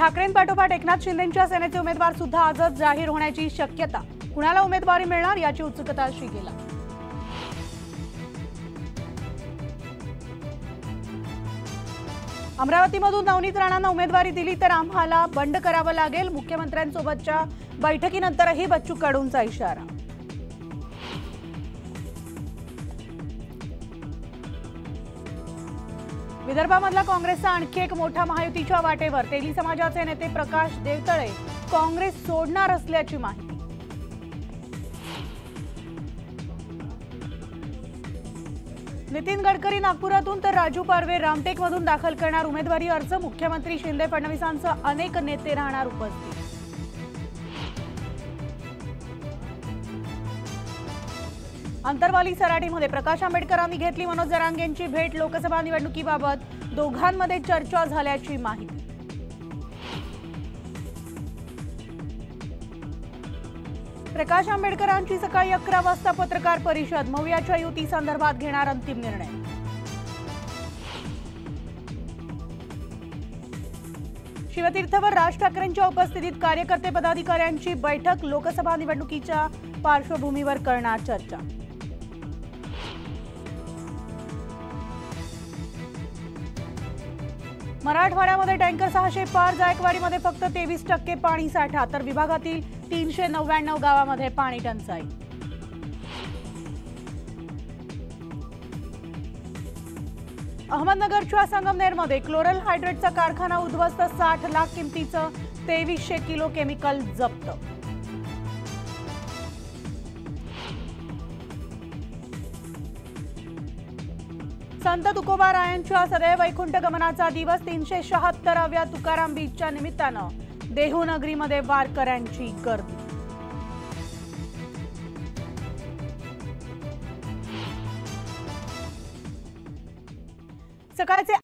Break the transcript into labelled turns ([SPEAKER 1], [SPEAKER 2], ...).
[SPEAKER 1] ठाकरेंपाठोपाठ एकनाथ शिंदेच्या सेनेचे उमेदवार सुद्धा आजच जाहीर होण्याची शक्यता. कुणाला उमेदवारी मिळणार याची उत्सुकता शिगेला. अमरावतीमधून नवनीत राणांना उमेदवारी दिली तर आम्हाला बंड करावं लागेल. मुख्यमंत्र्यांसोबतच्या बैठकीनंतरही बच्चू कडूंचा इशारा. विदर्भामधला काँग्रेसचा आणखी एक मोठा महायुतीच्या वाटेवर तेली समाजाचे नेते प्रकाश देवतळे काँग्रेस सोडणार असल्याची माहिती. नितीन गडकरी नागपुरातून तर राजू पारवे रामटेकमधून दाखल करणार उमेदवारी अर्ज मुख्यमंत्री शिंदे फडणवीसांसह अनेक नेते राहणार उपस्थित. अंतरवाली सराटीमध्ये प्रकाश आंबेडकरांनी घेतली मनोज जरांगेंची भेट लोकसभा निवडणुकीबाबत. दोघांमध्ये चर्चा झाल्याची माहिती. प्रकाश आंबेडकरांची सकाळी अकरा वाजता पत्रकार परिषद. मवियाच्या युती संदर्भात घेणार अंतिम निर्णय. शिवतीर्थवर राज ठाकरेंच्या उपस्थितीत कार्यकर्ते पदाधिकाऱ्यांची बैठक लोकसभा निवडणुकीच्या पार्श्वभूमीवर करणार चर्चा. मराठवाड्यामध्ये टँकर सहाशे पार जायकवाडीमध्ये फक्त तेवीस टक्के पाणी साठा तर विभागातील तीनशे नव्याण्णव गावामध्ये पाणी टंचाई. अहमदनगरच्या संगमनेरमध्ये क्लोरल हायड्रेटचा कारखाना उद्ध्वस्त साठ लाख किमतीचं तेवीसशे किलो केमिकल जप्त. संत तुकोबारायांच्या सदैव वैकुंठ गमनाचा दिवस तीनशे शहात्तराव्या तुकाराम बीचच्या निमित्तानं देहू नगरीमध्ये वारकऱ्यांची गर्दी. सकाळचे